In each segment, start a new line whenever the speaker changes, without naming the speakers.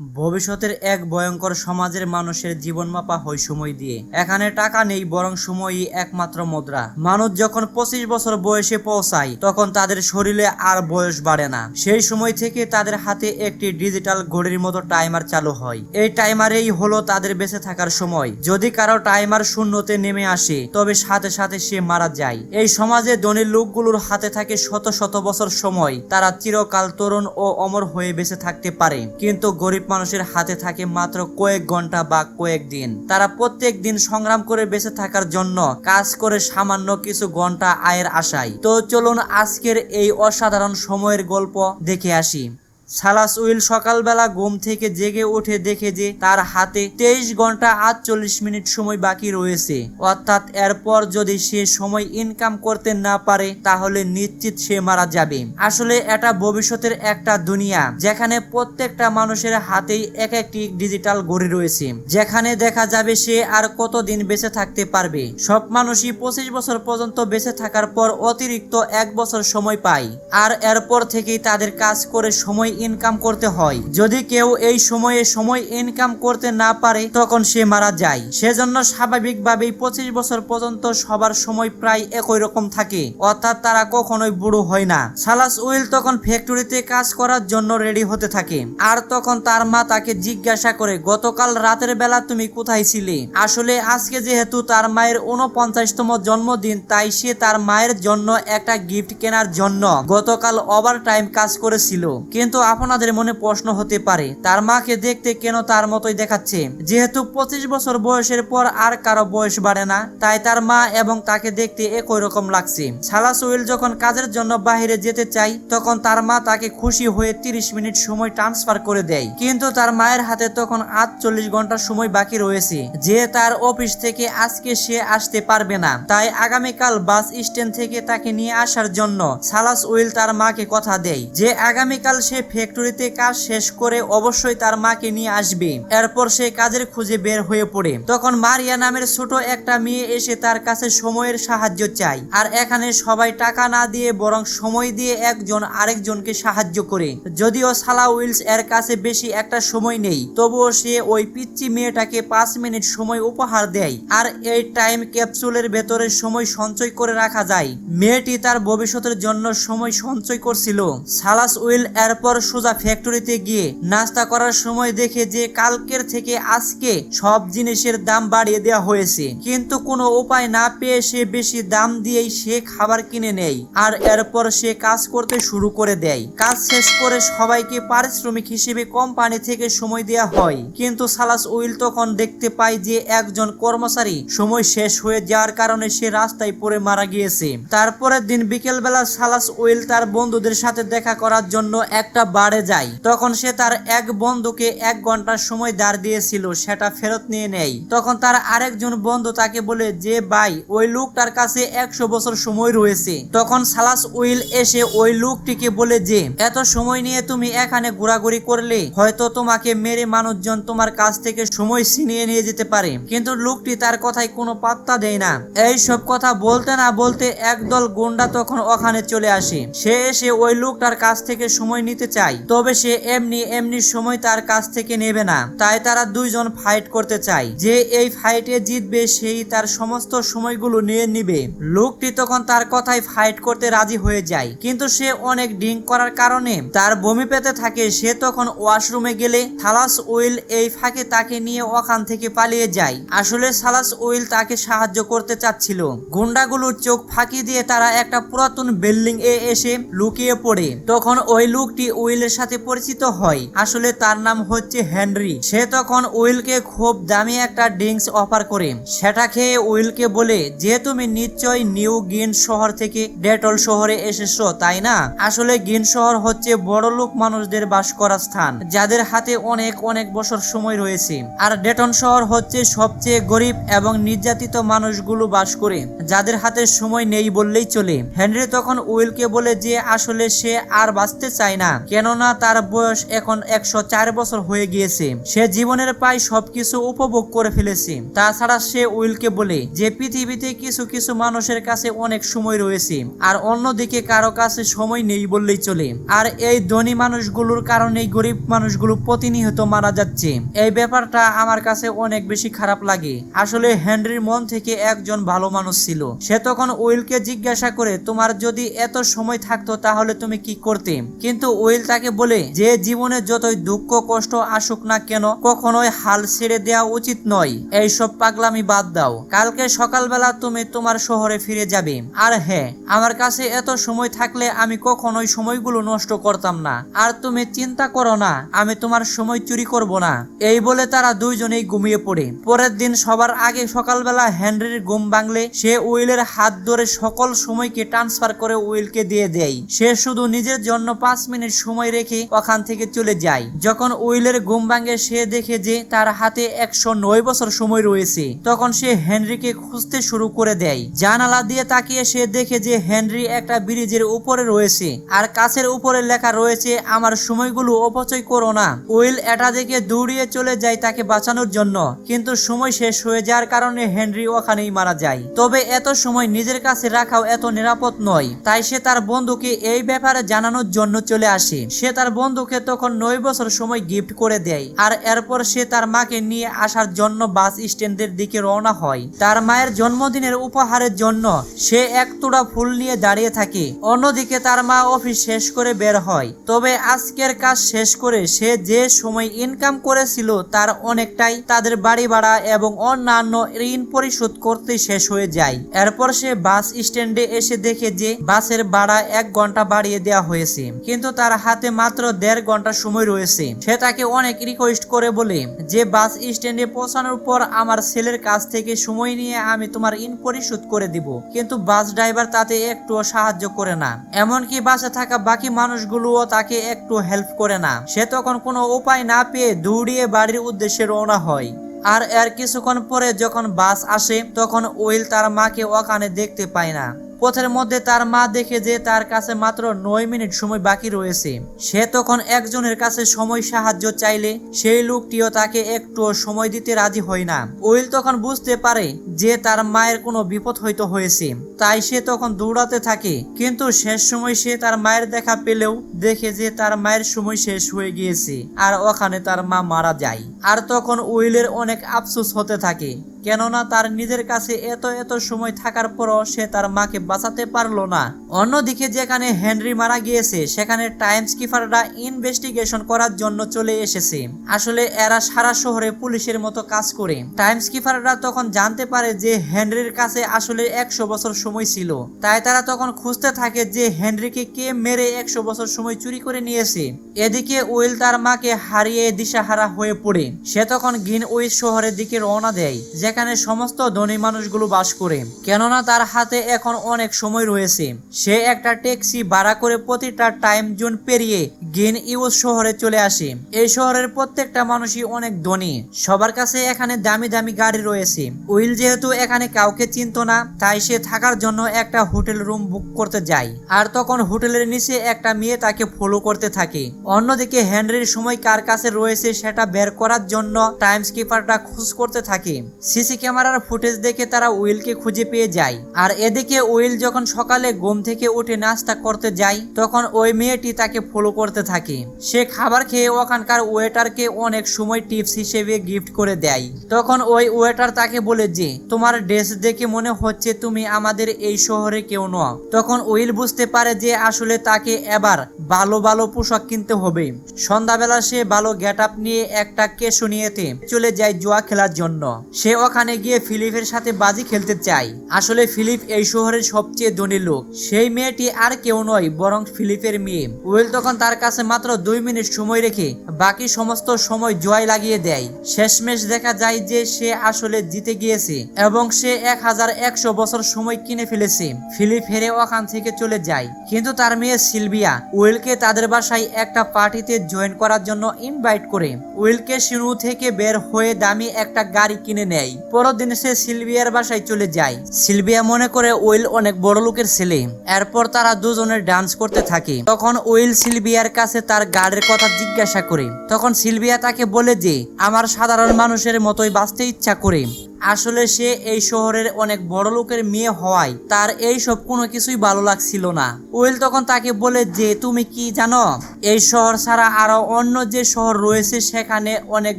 ভবিষ্যতের এক ভয়ঙ্কর সমাজের মানুষের জীবন মাপা হয় সময় দিয়ে। এখানে টাকা নেই, বরং সময়ই একমাত্র মুদ্রা। মানুষ যখন পঁচিশ বছর বয়সে পৌঁছায়, তখন তাদের শরীরে আর বয়স বাড়ে না। সেই সময় থেকে তাদের হাতে একটি ডিজিটাল ঘড়ির মতো টাইমার চালু হয়। এই টাইমারেই হলো তাদের বেঁচে থাকার সময়। যদি কারও টাইমার শূন্যতে নেমে আসে, তবে সাথে সাথে সে মারা যায়। এই সমাজে ধনী লোকগুলোর হাতে থাকে শত শত বছর সময়। তারা চিরকাল তরুণ ও অমর হয়ে বেঁচে থাকতে পারে। কিন্তু গরিব মানুষের হাতে থাকে মাত্র কয়েক ঘণ্টা বা কয়েক দিন। তারা প্রত্যেক দিন সংগ্রাম করে বেঁচে থাকার জন্য কাজ করে সামান্য কিছু ঘণ্টা আয়ের আশায়। তো চলুন আজকের এই অসাধারণ সময়ের গল্প দেখে আসি। সালাস উইল সকালবেলা ঘুম থেকে জেগে উঠে দেখে যে তার হাতে তেইশ ঘণ্টা আটচল্লিশ মিনিট সময় বাকি রয়েছে। অর্থাৎ এরপর যদি সে সময় ইনকাম করতে না পারে, তাহলে নিশ্চিত সে মারা যাবে। আসলে এটা ভবিষ্যতের একটা দুনিয়া, যেখানে প্রত্যেকটা মানুষের হাতেই এক একটি ডিজিটাল ঘড়ি রয়েছে। যেখানে দেখা যাবে সে আর কতদিন বেঁচে থাকতে পারবে। সব মানুষই পঁচিশ বছর পর্যন্ত বেঁচে থাকার পর অতিরিক্ত এক বছর সময় পায়। আর এরপর থেকেই তাদের কাজ করে সময় ইনকাম করতে হয়। যদি কেউ এই সময়ে সময় ইনকাম করতে না পারে, তখন সে মারা যায়। সেজন্য স্বাভাবিকভাবেই পঁচিশ বছর পর্যন্ত সবার সময় প্রায় একই রকম থাকে। অর্থাৎ তারা কখনোই বুড়ো হয় না। সালাস উইল তখন ফ্যাক্টরিতে কাজ করার জন্য রেডি হতে থাকে। আর তখন তার মা তাকে জিজ্ঞাসা করে, গতকাল রাতের বেলা তুমি কোথায় ছিলে? আসলে আজকে যেহেতু তার মায়ের উনপঞ্চাশতম জন্মদিন, তাই সে তার মায়ের জন্য একটা গিফট কেনার জন্য গতকাল ওভার টাইম কাজ করেছিল। কিন্তু আপনাদের মনে প্রশ্ন হতে পারে, তার মাকে দেখতে কেন তার মতোই দেখাচ্ছে? যেহেতু পঁচিশ বছর বয়সের পর আর কারও বয়স বাড়ে না, তাই তার মা এবং তাকে দেখতে একই রকম লাগছে। সালাস উইল যখন কাজের জন্য বাইরে যেতে চাই তখন তার মা তাকে খুশি হয়ে তিরিশ মিনিট সময় ট্রান্সফার করে দেয়। কিন্তু তার মায়ের হাতে তখন আটচল্লিশ ঘণ্টা সময় বাকি রয়েছে, যে তার অফিস থেকে আজকে সে আসতে পারবে না। তাই আগামীকাল বাস স্ট্যান্ড থেকে তাকে নিয়ে আসার জন্য সালাস উইল তার মাকে কথা দেয়, যে আগামীকাল সে ফ্যাক্টরিতে কাজ শেষ করে অবশ্যই তার মাকে নিয়ে আসবে। এরপর সে কাজের খুঁজে বের হয়ে পড়ে। তখন মারিয়া নামের ছোট একটা মেয়ে এসে তার কাছে সময়ের সাহায্য চায়। আর এখানে সবাই টাকা না দিয়ে বরং সময় দিয়ে একজন আরেকজনকে সাহায্য করে। যদিও সালা উইলস এর কাছে বেশি একটা সময় নেই, তবুও সে ওই পিচ্চি মেয়েটাকে পাঁচ মিনিট সময় উপহার দেয়। আর এই টাইম ক্যাপসুলের ভেতরে সময় সঞ্চয় করে রাখা যায়। মেয়েটি তার ভবিষ্যতের জন্য সময় সঞ্চয় করছিল। সালাস উইল এরপর সোজা ফ্যাক্টরিতে গিয়ে নাস্তা করার সময় দেখে যে কালকের থেকে আজকে সব জিনিসের দাম বাড়িয়ে দেওয়া হয়েছে। কিন্তু কোনো উপায় না পেয়ে সে বেশি দাম দিয়েই সে খাবার কিনে নেয় আর এরপর সে কাজ করতে শুরু করে দেয়। কাজ শেষ করে সবাইকে পারিশ্রমিক হিসেবে কোম্পানি থেকে সময় দেওয়া হয়। কিন্তু সালাস উইল তখন দেখতে পায় যে একজন কর্মচারী সময় শেষ হয়ে যাওয়ার কারণে সে রাস্তায় পড়ে মারা গিয়েছে। তারপরের দিন বিকেলবেলা সালাস উইল তার বন্ধুদের সাথে দেখা করার জন্য একটা বারে যায়। তখন সে তার এক বন্ধুকে এক ঘণ্টার সময় দাঁড় দিয়েছিল, সেটা ফেরত নিয়ে নেয় তখন তার আরেকজন বন্ধু তাকে বলে, যে ভাই, ওই লোকটার কাছে একশো বছর সময় রয়েছে। তখন সালাস উইল এসে ওই লোকটিকে বলে, যে, এত সময় নিয়ে তুমি এখানে ঘোরাঘুরি করলে, হয়তো তোমাকে মেরে মানুষজন তোমার কাছ থেকে সময় ছিনিয়ে নিয়ে যেতে পারে। কিন্তু লোকটি তার কথায় কোনো পাত্তা দেয় না। এই সব কথা বলতে না বলতে একদল গুন্ডা তখন ওখানে চলে আসে। সে এসে ওই লোকটার কাছ থেকে সময় নিতে চায়। তবে সে এমনি এমনি সময় তার কাছ থেকে নেবে না। তাই তারা দুইজন ফাইট করতে চায়। যে এই ফাইটে জিতবে, সেই তার সমস্ত সময়গুলো নিয়ে নিবে। লোকটি তখন তার কথায় ফাইট করতে রাজি হয়ে যায়। কিন্তু সে অনেক ড্রিঙ্ক করার কারণে তার বমি পেতে থাকে। সে তখন ওয়াশরুমে গেলে থালাস উইল এই ফাঁকে তাকে নিয়ে ওখান থেকে পালিয়ে যায়। আসলে সালাস উইল তাকে সাহায্য করতে চাচ্ছিল। গুন্ডাগুলোর চোখ ফাঁকি দিয়ে তারা একটা পুরাতন বিল্ডিং এ এসে লুকিয়ে পড়ে। তখন ওই লোকটি উইলের সাথে পরিচিত হয়। আসলে তার নাম হচ্ছে হেনরি। সে তখন উইলকে খুব দামি একটা ড্রিঙ্কস অফার করে। সেটা খেয়ে উইলকে বলে, যে তুমি নিশ্চয় নিউ গিন শহর থেকে ডেটল শহরে এসেছ, তাই না? আসলে গিন শহর হচ্ছে বড় লোক মানুষদের বাস করার স্থান, যাদের হাতে অনেক অনেক বছর সময় রয়েছে। আর ডেটন শহর হচ্ছে সবচেয়ে গরিব এবং নির্যাতিত মানুষগুলো বাস করে, যাদের হাতে সময় নেই বললেই চলে। হেনরি তখন উইলকে বলে যে, আসলে সে আর বাঁচতে চায় না। কেন কেননা তার বয়স এখন একশো চার বছর হয়ে গিয়েছে। সে জীবনের প্রায় সবকিছু উপভোগ করে ফেলেছে। তাছাড়া সে উইলকে বলে যে পৃথিবীতে কিছু কিছু মানুষের কাছে অনেক সময় রয়েছে, আর অন্যদিকে কারও কাছে সময় নেই বললেই চলে। আর এই ধনী মানুষগুলোর কারণে গরিব মানুষগুলো প্রতিনিয়ত মারা যাচ্ছে। এই ব্যাপারটা আমার কাছে অনেক বেশি খারাপ লাগে। আসলে হেনরির মন থেকে একজন ভালো মানুষ ছিল। সে তখন উইলকে জিজ্ঞাসা করে, তোমার যদি এত সময় থাকতো তাহলে তুমি কি করতে? কিন্তু উইল তাকে বলে, যে জীবনে যতই দুঃখ, কষ্ট আসুক না কেন, কখনোই হাল ছেড়ে দেওয়া উচিত নয়। এইসব পাগলামি বাদ দাও। কালকে সকালবেলা তুমি তোমার শহরে ফিরে যাবে। আর হ্যাঁ আমার কাছে এত সময় থাকলে আমি কখনোই সময়গুলো নষ্ট করতাম না। আর তুমি চিন্তা করো না, আমি তোমার সময় চুরি করব না। এই বলে তারা দুইজনেই ঘুমিয়ে পড়ে। পরের দিন সবার আগে সকালবেলা হেনরির ঘুম ভাঙলে সে উইলের হাত ধরে সকল সময়কে ট্রান্সফার করে উইলকে দিয়ে দেয়। সে শুধু নিজের জন্য পাঁচ মিনিট সময় রেখে ওখান থেকে চলে যায়। যখন উইলের ঘুম ভাঙে, সে দেখে যে তার হাতে একশো নয় বছর সময় রয়েছে। তখন সে হেনরিকে খুঁজতে শুরু করে দেয়। জানালা দিয়ে তাকিয়ে সে দেখে যে হেনরি একটা ব্রিজের উপরে রয়েছে। আর কাছের উপরে লেখা রয়েছে, আমার সময়গুলো অপচয় করো না। উইল এটা দেখে দৌড়িয়ে চলে যায় তাকে বাঁচানোর জন্য। কিন্তু সময় শেষ হয়ে যাওয়ার কারণে হেনরি ওখানেই মারা যায়। তবে এত সময় নিজের কাছে রাখাও এত নিরাপদ নয়। তাই সে তার বন্ধুকে এই ব্যাপারে জানানোর জন্য চলে আসে। সে তার বন্ধুকে তখন নয় বছর সময় গিফট করে দেয় আর এরপর সে তার মাকে নিয়ে আসার জন্য বাস স্ট্যান্ডের দিকে রওনা হয়। তার মায়ের জন্মদিনের উপহারের জন্য সে এক তোড়া ফুল নিয়ে দাঁড়িয়ে থাকে। অন্যদিকে তার মা অফিস শেষ করে বের হয়। তবে আজকের কাজ শেষ করে সে যে সময় ইনকাম করেছিল তার অনেকটাই তাদের বাড়ি ভাড়া এবং অন্যান্য ঋণ পরিশোধ করতে শেষ হয়ে যায়। এরপর সে বাস স্ট্যান্ডে এসে দেখে যে বাসের ভাড়া এক ঘণ্টা বাড়িয়ে দেওয়া হয়েছে। কিন্তু তার হাতে মাত্র দেড় ঘণ্টা সময় রয়েছে। সে তাকে অনেক রিকোয়েস্ট করে বলে, যে বাস স্ট্যান্ডে পৌঁছানোর পর আমার ছেলের কাছ থেকে সময় নিয়ে আমি তোমার ইন পরিশোধ করে দিব। কিন্তু বাস ড্রাইভার তাতে একটুও সাহায্য করে না। এমনকি বাসে থাকা বাকি মানুষগুলোও তাকে একটু হেল্প করে না। সে তখন কোনো উপায় না পেয়ে দৌড়িয়ে বাড়ির উদ্দেশ্যে রওনা হয়। আর এর কিছুক্ষণ পরে যখন বাস আসে, তখন উইল তার মাকে ওখানে দেখতে পায় না। পথের মধ্যে তার মা দেখে যে তার কাছে মাত্র নয় মিনিট সময় বাকি রয়েছে। সে তখন একজনের কাছে সময় সাহায্য চাইলে সেই লোকটিও তাকে একটু সময় দিতে রাজি হয় না। উইল তখন বুঝতে পারে যে তার মায়ের কোনো বিপদ হয়তো হয়েছে। তাই সে তখন দৌড়াতে থাকে। কিন্তু শেষ সময় সে তার মায়ের দেখা পেলেও দেখে যে তার মায়ের সময় শেষ হয়ে গিয়েছে। আর ওখানে তার মা মারা যায়। আর তখন উইলের অনেক আফসোস হতে থাকে। কেননা তার নিজের কাছে এত এত সময় থাকার পরও সে তার মাকে বাঁচাতে পারল না। অন্যদিকে যেখানে হেনরি মারা গিয়েছে, সেখানে টাইমস কিপাররা ইনভেস্টিগেশন করার জন্য চলে এসেছে। আসলে এরা সারা শহরে পুলিশের মতো কাজ করে। টাইমস কিপাররা তখন জানতে পারে যে হেনরির কাছে আসলে একশো বছর সময় ছিল। তাই তারা তখন খুঁজতে থাকে যে হেনরিকে কে মেরে একশো বছর সময় চুরি করে নিয়েছে। এদিকে উইল তার মাকে হারিয়ে দিশাহারা হয়ে পড়ে। সে তখন গিন উইস শহরের দিকে রওনা দেয়, যেখানে সমস্ত ধনী মানুষগুলো বাস করে। কেননা তার হাতে এখন অনেক সময় রয়েছে। সে একটা ট্যাক্সি ভাড়া করে প্রতিটা টাইম জোন পেরিয়ে গ্রিন ইউজ শহরে চলে আসে। এই শহরের প্রত্যেকটা মানুষই অনেক ধনী। সবার কাছে এখানে দামি দামি গাড়ি রয়েছে। উইল যেহেতু এখানে কাউকে চিনতো না, তাই সে থাকার জন্য একটা হোটেল রুম বুক করতে যায়। আর তখন হোটেলের নিচে একটা মেয়ে তাকে ফলো করতে থাকে। অন্যদিকে হেনরির সময় কার কাছে রয়েছে সেটা বের করার জন্য টাইমস কিপারটা খোঁজ করতে থাকে। সিসি ক্যামেরার ফুটেজ দেখে তারা উইলকে খুঁজে পেয়ে যায়। আর এদিকে উইল যখন সকালে ঘুম থেকে উঠে নাস্তা করতে যায়, তখন ওই মেয়েটি তাকে ফলো করতে থাকে। সে খাবার খেয়ে ওখানকার ওয়েটারকে অনেক সময় টিপস হিসেবে গিফট করে দেয়। তখন ওই ওয়েটার তাকে বলে যে, তোমার ড্রেস দেখে মনে হচ্ছে তুমি আমাদের এই শহরে কেউ নও। তখন উইল বুঝতে পারে যে আসলে তাকে এবার ভালো ভালো পোশাক কিনতে হবে। সন্ধ্যাবেলা সে ভালো গেট আপ নিয়ে একটা কেশু নিয়েতে চলে যায় জুয়া খেলার জন্য। সে ওখানে গিয়ে ফিলিপের সাথে বাজি খেলতে চায়। আসলে ফিলিপ এই শহরের সবচেয়ে ধনী লোক। সেই মেয়েটি আর কেউ নয়, বরং ফিলিপের মেয়ে। উইল তখন তার কাছে মাত্র দুই মিনিট সময় রেখে বাকি সমস্ত সময় জয় লাগিয়ে দেয়। শেষমেশ দেখা যায় যে সে আসলে জিতে গিয়েছে এবং সে এক হাজার একশো বছর সময় কিনে ফেলেছে। ফিলিপ হেরে ওখান থেকে চলে যায়। কিন্তু তার মেয়ে সিলভিয়া উইলকে তাদের বাসায় একটা পার্টিতে জয়েন করার জন্য ইনভাইট করে। উইলকে সিনু থেকে বের হয়ে দামি একটা গাড়ি কিনে নেয়। পরের দিন সে সিলভিয়ার বাসায় চলে যায়। সিলভিয়া মনে করে ওয়েল অনেক বড় লোকের ছেলে। এরপর তারা দুজনের ডান্স করতে থাকে। তখন ওয়েল সিলভিয়ার কাছে তার গার্ডের কথা জিজ্ঞাসা করে। তখন সিলভিয়া তাকে বলে যে, আমার সাধারণ মানুষের মতোই বাঁচতে ইচ্ছা করে। আসলে সে এই শহরের অনেক বড় লোকের মেয়ে হওয়ায় তার এই সব কোনো কিছুই ভালো লাগছিল না। উইল তখন তাকে বলে যে, তুমি কি জানো, এই শহর ছাড়া আরও অন্য যে শহর রয়েছে সেখানে অনেক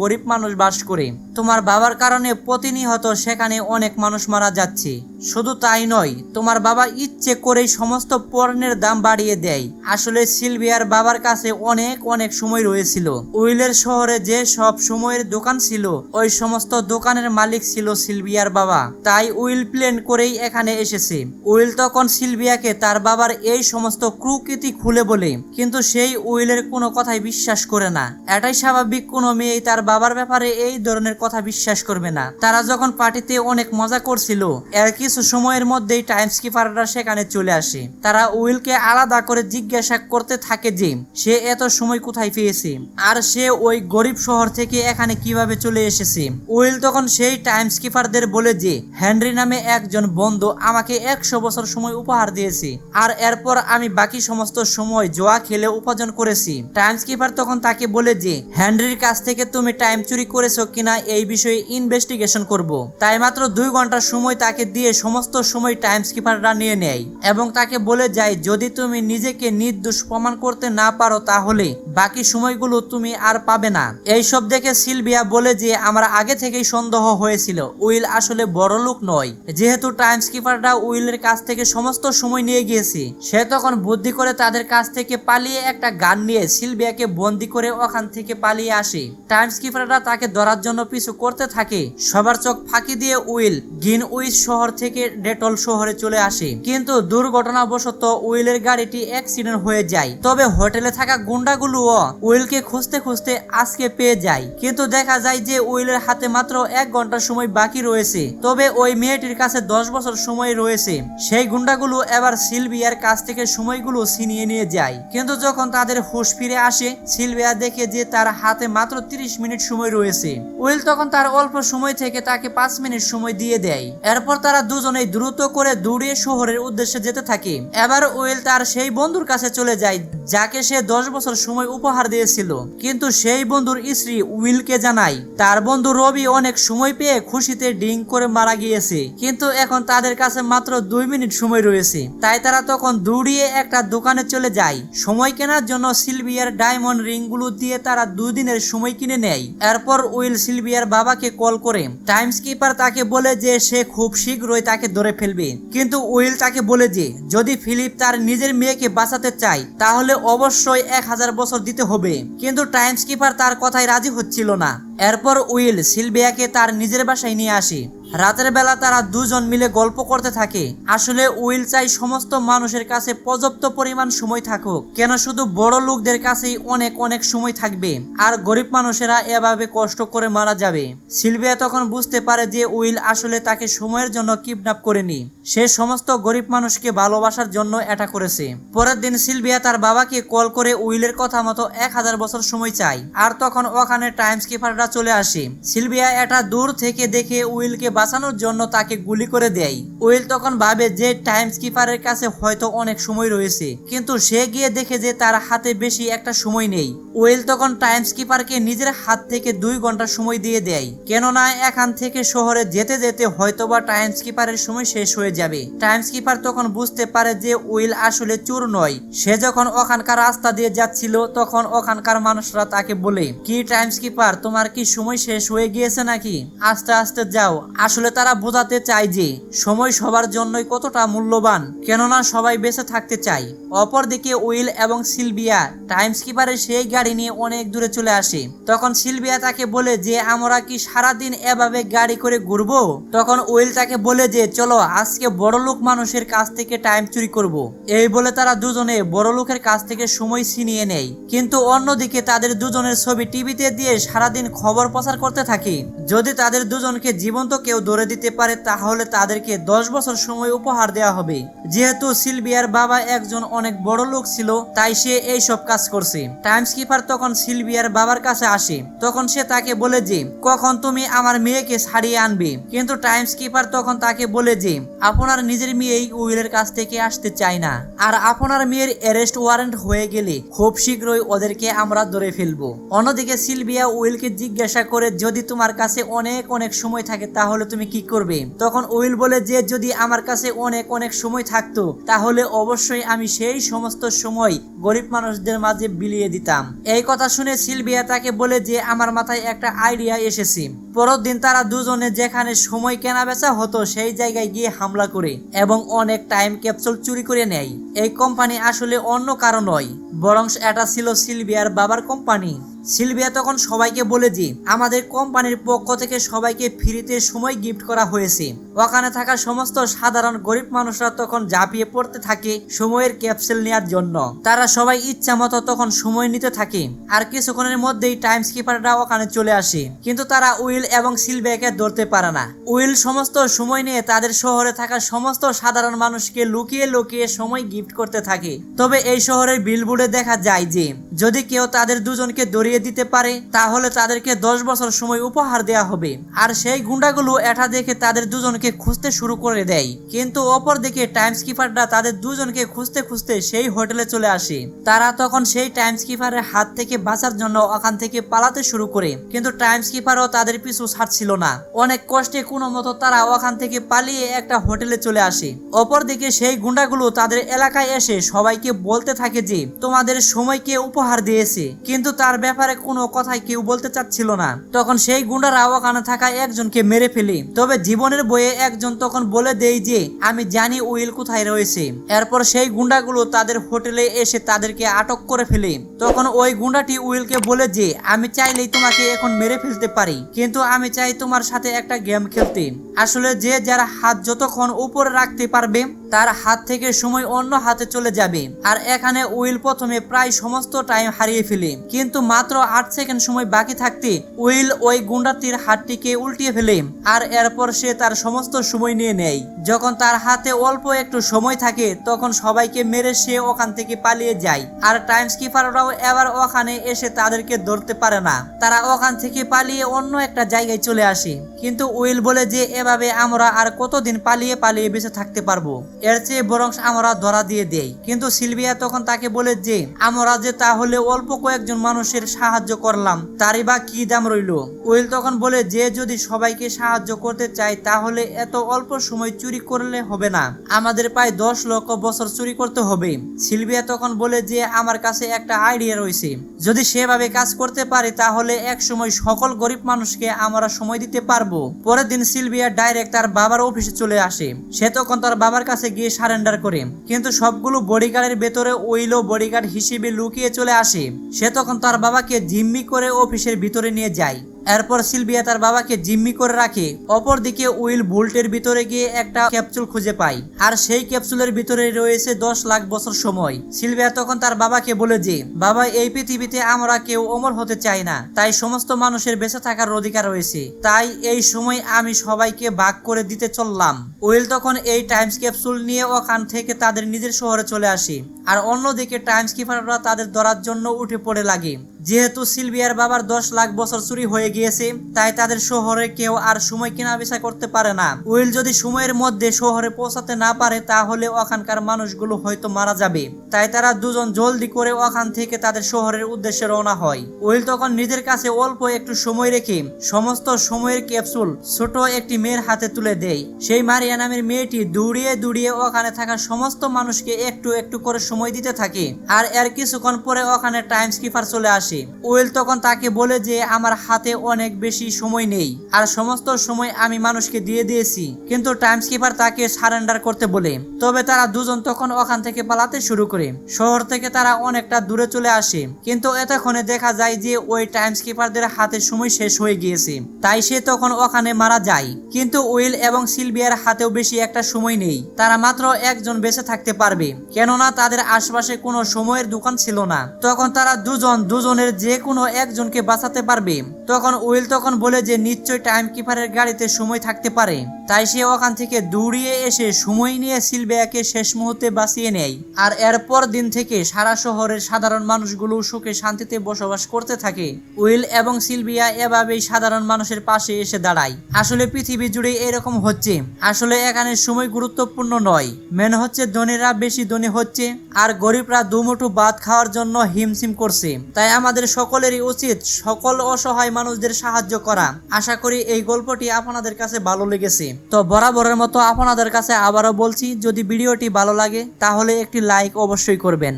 গরিব মানুষ বাস করে। তোমার বাবার কারণে প্রতিনিয়ত সেখানে অনেক মানুষ মারা যাচ্ছে। শুধু তাই নয়, তোমার বাবা ইচ্ছে করেই সমস্ত পণ্যের দাম বাড়িয়ে দেয়। আসলে সিলভিয়ার বাবার কাছে অনেক অনেক সময় রয়েছিল। উইলের শহরে যে সব সময়ের দোকান ছিল, ওই সমস্ত দোকানের মালিক ছিল সিলভিয়ার বাবা। তাই উইল প্লেন করেই এখানে এসেছে। উইল তখন সিলভিয়াকে তার বাবার এই সমস্ত ক্রুকৃতি খুলে বলে, কিন্তু সেই উইলের কোনো কথাই বিশ্বাস করে না। এটাই স্বাভাবিক, কোনো মেয়েই তার বাবার ব্যাপারে এই ধরনের কথা বিশ্বাস করবে না। তারা যখন পার্টিতে অনেক মজা করছিল, এর কিছু সময়ের মধ্যেই টাইম স্কিপাররা সেখানে চলে আসে। তারা উইলকে আলাদা করে জিজ্ঞাসা করতে থাকে যে, সে এত সময় কোথায় পেয়েছে? আর সে ওই গরিব শহর থেকে এখানে কীভাবে চলে এসেছে? উইল তখন সেই টাইম স্কিপারদের বলে যে হেনরি নামে একজন বন্ধু আমাকে একশো বছর সময় উপহার দিয়েছে, আর এরপর আমি বাকি সমস্ত সময় জোয়া খেলে উপার্জন করেছি। টাইম স্কিপার তখন তাকে বলে যে হেনরির কাছ থেকে তুমি টাইম চুরি করেছ কিনা এই বিষয়ে ইনভেস্টিগেশন করব। তাই মাত্র দুই ঘণ্টার সময় তাকে দিয়ে সমস্ত সময় টাইম স্কিপাররা নিয়ে নেয় এবং তাকে বলে যায়, যদি তুমি নিজেকে নির্দোষ প্রমাণ করতে না পারো তাহলে বাকি সময়গুলো তুমি আর পাবে না। এইসব দেখে সিলভিয়া বলে যে, আমার আগে থেকেই সন্দেহ হয়েছিল। উইল আসলে বড় লোক নয়। যেহেতু টাইম স্কিপাররা উইলের কাছ থেকে সমস্ত সময় নিয়ে গিয়েছে, সে তখন বুদ্ধি করে তাদের কাছ থেকে পালিয়ে একটা গান নিয়ে সিলভিয়াকে বন্দি করে ওখান থেকে পালিয়ে আসে। টাইম স্কিপাররা তাকে ধরার জন্য পিছু করতে থাকে। সবার চোখ ফাঁকি দিয়ে উইল গিন উইস শহর থেকে ডেটল শহরে চলে আসে। কিন্তু দুর্ঘটনাবশত উইলের গাড়িটি অ্যাক্সিডেন্ট হয়ে যায়। তবে হোটেলে থাকা গুন্ডাগুলোও উইলকে খুঁজতে খুঁজতে আজকে পেয়ে যায়। কিন্তু দেখা যায় যে উইলের হাতে মাত্র এক ঘণ্টার সময় বাকি রয়েছে। তবে ওই মেয়েটির কাছে দশ বছর সময় রয়েছে। সেই গুন্ডাগুলো এবার সিলভিয়ার কাছ থেকে সময়গুলো ছিনিয়ে নিয়ে যায়। কিন্তু যখন তাদের হুশ ফিরে আসে, সিলভিয়া দেখে যে তার হাতে মাত্র তিরিশ মিনিট সময় রয়েছে। উইল তখন তার অল্প সময় থেকে তাকে পাঁচ মিনিট সময় দিয়ে দেয়। এরপর তারা দুজনেই দ্রুত করে দৌড়িয়ে শহরের উদ্দেশ্যে যেতে থাকে। এবার উইল তার সেই বন্ধুর কাছে চলে যায়, যাকে সে দশ বছর সময় উপহার দিয়েছিল। কিন্তু সেই বন্ধুর স্ত্রী উইলকে জানায়, তার বন্ধু রবি অনেক সময় পেয়ে খুশিতে ডিং করে মারা গিয়েছে। কিন্তু এখন তাদের কাছে মাত্র দুই মিনিট সময় রয়েছে। তাই তারা তখন দৌড়িয়ে একটা দোকানে চলে যায়। সময় কেনার জন্য সিলভিয়ার ডায়মন্ড রিংগুলো দিয়ে তারা দুই দিনের সময় কিনে নেয়। এরপর উইল সিলভিয়ার বাবাকে কল করে। টাইম স্কিপার তাকে বলে যে সে খুব শীঘ্রই তাকে ধরে ফেলবে। কিন্তু উইল তাকে বলে যে, যদি ফিলিপ তার নিজের মেয়েকে বাঁচাতে চায়, তাহলে অবশ্যই এক হাজার বছর দিতে হবে। কিন্তু টাইম স্কিপার তার কথায় রাজি হচ্ছিল না। এরপর উইল সিলভিয়াকে তার নিজের বাসায় নিয়ে আসে। রাতের বেলা তারা দুজন মিলে গল্প করতে থাকে। আসলে উইল চাই সমস্ত মানুষের কাছে পর্যাপ্ত পরিমাণ সময় থাকুক। কেন শুধু বড় লোকদের কাছেই অনেক অনেক সময় থাকবে, আর গরিব মানুষেরা এভাবে কষ্ট করে মারা যাবে। সিলভিয়া তখন বুঝতে পারে যে উইল আসলে তাকে সময়ের জন্য কিডন্যাপ করেনি। সে সমস্ত গরিব মানুষকে ভালোবাসার জন্য এটা করেছে। পরের দিন সিলভিয়া তার বাবাকে কল করে উইলের কথা মতো এক হাজার বছর সময় চাই আর তখন ওখানে টাইম স্কিপাররা চলে আসে। সিলভিয়া এটা দূর থেকে দেখে উইলকে বাঁচানোর জন্য তাকে গুলি করে দেয়। উইল তখন ভাবে যে টাইম স্কিপারের কাছে হয়তো অনেক সময় রয়েছে, কিন্তু সে গিয়ে দেখে যে তার হাতে বেশি একটা সময় নেই। উইল তখন টাইম স্কিপারকে নিজের হাত থেকে দুই ঘণ্টা সময় দিয়ে দেয়, কেননা এখান থেকে শহরে যেতে যেতে হয়তোবা টাইম স্কিপারের সময় শেষ হয়ে যাবে। টাইম স্কিপার তখন বুঝতে পারে যে উইল আসলে চোর নয়। সে যখন ওখানকার রাস্তা দিয়ে যাচ্ছিল, তখন ওখানকার মানুষরা তাকে বলে, কি টাইম স্কিপার, তোমার কি সময় শেষ হয়ে গিয়েছে নাকি? আস্তে আস্তে যাও আসলে তারা বোঝাতে চায় যে, সময় সবার জন্যই কতটা মূল্যবান, কেননা সবাই বেঁচে থাকতে চায়। অপরদিকে উইল এবং সিলভিয়া টাইম স্কিপারের সেই গাড়ি নিয়ে অনেক দূরে চলে আসে। তখন সিলভিয়া তাকে বলে যে, আমরা কি সারাদিন এভাবে গাড়ি করে ঘুরবো? তখন উইল তাকে বলে যে, চলো, আজকে বড় লোক মানুষের কাছ থেকে টাইম চুরি করব। এই বলে তারা দুজনে বড় লোকের কাছ থেকে সময় ছিনিয়ে নেয়। কিন্তু অন্যদিকে তাদের দুজনের ছবি টিভিতে দিয়ে সারাদিন খবর প্রচার করতে থাকে। যদি তাদের দুজনকে জীবন্ত কেউ কেউ ধরে দিতে পারে, তাহলে তাদেরকে দশ বছর সময় উপহার দেওয়া হবে। যেহেতু সিলভিয়ার বাবা একজন অনেক বড় লোক ছিল, তাই সে এই সব কাজ করছে। টাইমস কিপার তখন সিলভিয়ার বাবার কাছে আসে। তখন সে তাকে বলে যে, কখন তুমি আমার মেয়েকে ছাড়িয়ে আনবে? কিন্তু টাইমস কিপার তখন তাকে বলে যে, আপনার নিজের মেয়েই উইলের কাছ থেকে আসতে চায় না। আর আপনার মেয়ের অ্যারেস্ট ওয়ারেন্ট হয়ে গেলে খুব শীঘ্রই ওদেরকে আমরা ধরে ফেলব। অন্যদিকে সিলভিয়া উইলকে জিজ্ঞাসা করে, যদি তোমার কাছে অনেক অনেক সময় থাকে, তাহলে তুমি কি করবে? তখন উইল বলে, যে যদি আমার কাছে অনেক অনেক সময় থাকতো, তাহলে অবশ্যই আমি সেই সমস্ত সময় গরিব মানুষদের মাঝে বিলিয়ে দিতাম। এই কথা শুনে সিলভিয়া তাকে বলে যে, আমার মাথায় একটা আইডিয়া এসেছে। পরের দিন তারা দুজনে যেখানে সময় কেনা বেচা হতো, সেই জায়গায় গিয়ে হামলা করে এবং অনেক টাইম ক্যাপসুল চুরি করে নেয়। এই কোম্পানি আসলে অন্য কারও নয়, বরং এটা ছিল সিলভিয়ার বাবার কোম্পানি। সিলভিয়া তখন সবাইকে বলে যে, আমাদের কোম্পানির পক্ষ থেকে সবাইকে ফ্রিতে সময় গিফট করা হয়েছে। ওখানে থাকা সমস্ত সাধারণ গরিব মানুষরা তখন ঝাঁপিয়ে পড়তে থাকে সময়ের ক্যাপসুল নেওয়ার জন্য। তারা সবাই ইচ্ছা মতো তখন সময় নিতে থাকে। আর কিছুক্ষণের মধ্যেই টাইম স্কিপাররা ওখানে চলে আসে। কিন্তু তারা উইল এবং সিলভিয়াকে ধরতে পারে না। উইল সমস্ত সময় নিয়ে তাদের শহরে থাকা সমস্ত সাধারণ মানুষকে লুকিয়ে লুকিয়ে সময় গিফট করতে থাকে। তবে এই শহরের বিলবোর্ডে দেখা যায় যে, যদি কেউ তাদের দুজনকে দড়িয়ে দিতে পারে, তাহলে তাদেরকে দশ বছর সময় উপহার দেয়া হবে। আর সেই গুন্ডাগুলো এটা দেখে তাদের দুজনকে খুঁজতে শুরু করে দেয়। কিন্তু অপর দিকে টাইম স্কিপাররা তাদের দুজনকে খুঁজতে খুঁজতে সেই হোটেলে চলে আসে। তারা তখন সেই টাইম স্কিপারের হাত থেকে বাঁচার জন্য ওখান থেকে পালাতে শুরু করে। কিন্তু টাইম স্কিপারও তাদের পিছু ছাড়ছিল না। অনেক কষ্টে কোনো মতো তারা ওখান থেকে পালিয়ে একটা হোটেলে চলে আসে। অপরদিকে সেই গুন্ডাগুলো তাদের এলাকায় এসে সবাইকে বলতে থাকে যে, তোমাদের সময়কে উপহার দিয়েছে। কিন্তু তার ব্যাপারে কোনো কথাই কেউ বলতে চাচ্ছিল না। তখন সেই গুন্ডারা ওখানে থাকা একজনকে মেরে ফেলে। তবে জীবনের বইয়ে একজন তখন বলে দেয় যে, আমি জানি উইল কোথায় রয়েছে। এরপর সেই গুন্ডাগুলো তাদের হোটেলে এসে তাদেরকে আটক করে ফেলে। তখন ওই গুন্ডাটি উইলকে বলে যে, আমি চাইলেই তোমাকে এখন মেরে ফেলতে পারি, কিন্তু আমি চাই তোমার সাথে একটা গেম খেলতে। আসলে যে যারা হাত যতক্ষণ উপরে রাখতে পারবে, তার হাত থেকে সময় অন্য হাতে চলে যাবে। আর এখানে উইল প্রথমে প্রায় সমস্ত টাইম হারিয়ে ফেলে। কিন্তু মাত্র আট সেকেন্ড সময় বাকি থাকতে উইল ওই গুন্ডাটির হাতটিকে উল্টিয়ে ফেলে আর এরপর সে তার সমস্ত সময় নিয়ে নেয়। যখন তার হাতে অল্প একটু সময় থাকে, তখন সবাইকে মেরে সে ওখান থেকে পালিয়ে যায়। আর টাইম স্কিপাররাও এবার ওখানে এসে তাদেরকে ধরতে পারে না। তারা ওখান থেকে পালিয়ে অন্য একটা জায়গায় চলে আসে। কিন্তু উইল বলে যে, এভাবে আমরা আর কতদিন পালিয়ে পালিয়ে বেঁচে থাকতে পারব? এর চেয়ে বরং আমরা ধরা দিয়ে দেই। কিন্তু সিলভিয়া তখন তাকে বলে যে, আমরা যে তাহলে অল্প কয়েকজন মানুষের সাহায্য করলাম। তারই বা কি দাম রইল? উইল তখন বলে, যে যদি সবাইকে সাহায্য করতে চায়, তাহলে এত অল্প সময় চুরি করলে হবে না। আমাদের প্রায় দশ লক্ষ বছর চুরি করতে হবে। সিলভিয়া তখন বলে, যে আমার কাছে একটা আইডিয়া রয়েছে। যদি সেভাবে কাজ করতে পারি, তাহলে এক সময় সকল গরিব মানুষকে আমরা সময় দিতে পারব। পরের দিন সিলভিয়া ডাইরেক্ট তার বাবার অফিসে চলে আসে। সে তখন তার বাবার কাছে গিয়ে সারেন্ডার করে। কিন্তু সবগুলো বডিগার্ডের ভেতরে ওইলো বডিগার্ড হিসেবে লুকিয়ে চলে আসে। সে তখন তার বাবাকে জিম্মি করে অফিসের ভিতরে নিয়ে যায়। এরপর সিলভিয়া তার বাবাকে জিম্মি করে রাখে। অপরদিকে উইল বুল্টের ভিতরে গিয়ে একটা ক্যাপসুল খুঁজে পায়। আর সেই ক্যাপসুলের ভিতরে রয়েছে দশ লাখ বছর সময়। সিলভিয়া তখন তার বাবাকে বলে যে, বাবা, এই পৃথিবীতে আমরা কেউ অমর হতে চাই না। তাই সমস্ত মানুষের বেঁচে থাকার অধিকার রয়েছে। তাই এই সময় আমি সবাইকে ভাগ করে দিতে চললাম। উইল তখন এই টাইমস ক্যাপসুল নিয়ে ওখান থেকে তাদের নিজের শহরে চলে আসে। আর অন্যদিকে টাইমস কিপাররা তাদের ধরার জন্য উঠে পড়ে লাগে। যেহেতু সিলভিয়ার বাবার দশ লাখ বছর চুরি হয়ে গিয়েছে, তাই তাদের শহরে কেউ আর সময় কেনা বেচা করতে পারে না। উইল যদি সময়ের মধ্যে শহরে পৌঁছাতে না পারে, তাহলে ওখানকার মানুষগুলো হয়তো মারা যাবে। তাই তারা দুজন জলদি করে ওখান থেকে তাদের শহরের উদ্দেশ্যে রওনা হয়। উইল তখন নিজের কাছে অল্প একটু সময় রেখে সমস্ত সময়ের ক্যাপসুল ছোট একটি মেয়ের হাতে তুলে দেয়। সেই মারিয়া নামের মেয়েটি দৌড়িয়ে দৌড়িয়ে ওখানে থাকা সমস্ত মানুষকে একটু একটু করে সময় দিতে থাকে। আর এর কিছুক্ষণ পরে ওখানে টাইম স্কিপার চলে আসে। উইল তখন তাকে বলে যে, আমার হাতে অনেক বেশি সময় নেই। আর সমস্ত সময় আমি মানুষকে দিয়ে দিয়েছি। কিন্তু টাইম স্কিপার তাকে সারেন্ডার করতে বলে। তবে তারা দুজন তখন ওখান থেকে পালাতে শুরু করে। শহর থেকে তারা অনেকটা দূরে চলে আসে। কিন্তু এতক্ষণে দেখা যায় যে, ওই টাইম স্কিপারদের হাতে সময় শেষ হয়ে গিয়েছে। তাই সে তখন ওখানে মারা যায়। কিন্তু উইল এবং সিলভিয়ার হাতেও বেশি একটা সময় নেই। তারা মাত্র একজন বেঁচে থাকতে পারবে। কেননা তাদের আশপাশে কোনো সময়ের দোকান ছিল না। তখন তারা দুজন দুজনের দুজনের যে কোনো একজনকে বাঁচাতে পারবে। তখন উইল তখন বলে যে নিশ্চয় টাইম কিপারের গাড়িতে সময় থাকতে পারে। তাই সে ওখান থেকে দৌড়িয়ে এসে সময় নিয়ে সিলভিয়াকে শেষ মুহূর্তে বাঁচিয়ে নেয়। আর এরপর দিন থেকে সারা শহরের সাধারণ মানুষগুলো সুখে শান্তিতে বসবাস করতে থাকে। উইল এবং সিলভিয়া এভাবেই সাধারণ মানুষের পাশে এসে দাঁড়ায়। আসলে পৃথিবী জুড়ে এরকম হচ্ছে। আসলে এখানে সময় গুরুত্বপূর্ণ নয়। মেন হচ্ছে ধনীরা বেশি ধনী হচ্ছে, আর গরিবরা দুমুঠো ভাত খাওয়ার জন্য হিমশিম করছে। তাই আমাদের সকলেরই উচিত সকল অসহায় মানুষদের সাহায্য করা। আশা করি এই গল্পটি আপনাদের কাছে ভালো লেগেছে। তো বরাবরের মতো আপনাদের কাছে আবারও বলছি, যদি ভিডিওটি ভালো লাগে, তাহলে একটি লাইক অবশ্যই করবেন।